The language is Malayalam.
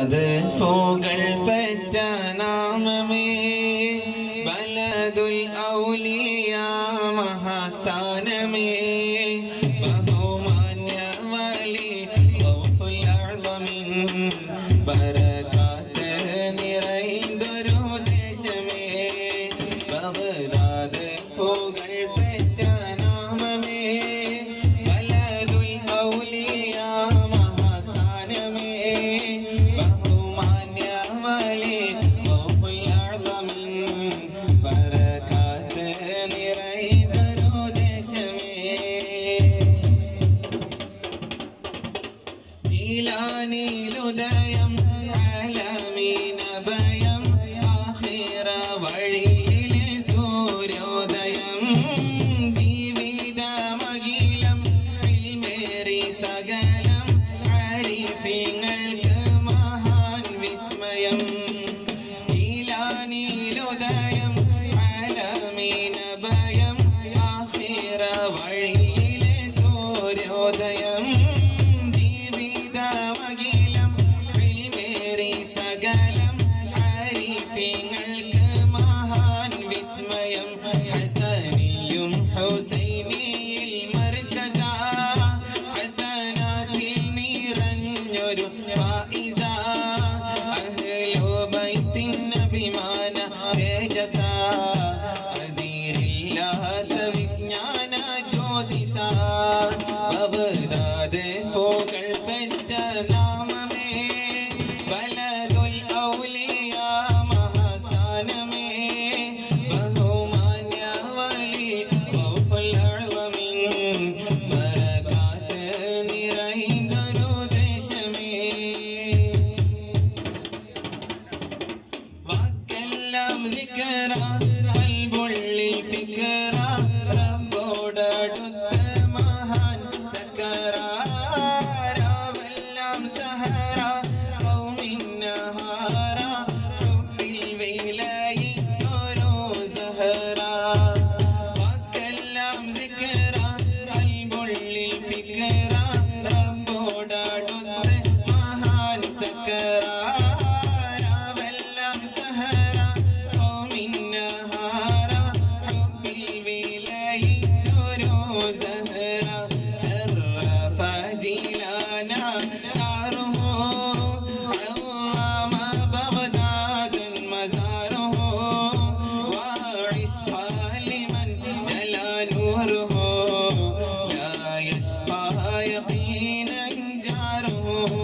അത് ഫോകൾ പറ്റ നാമമേ. ബലദുൽ ഔലിയ മഹാസ്ഥാനമേ. നീലാനീലുദയം ആലമീനഭയം ആഹിറ വഴിയിലെ സൂര്യോദയം. ജീവിതമകിലം വിൽമേറി സകലം ആരിഫ്യങ്ങൾക്ക് മഹാൻ വിസ്മയം. فإن ذكرى Oh.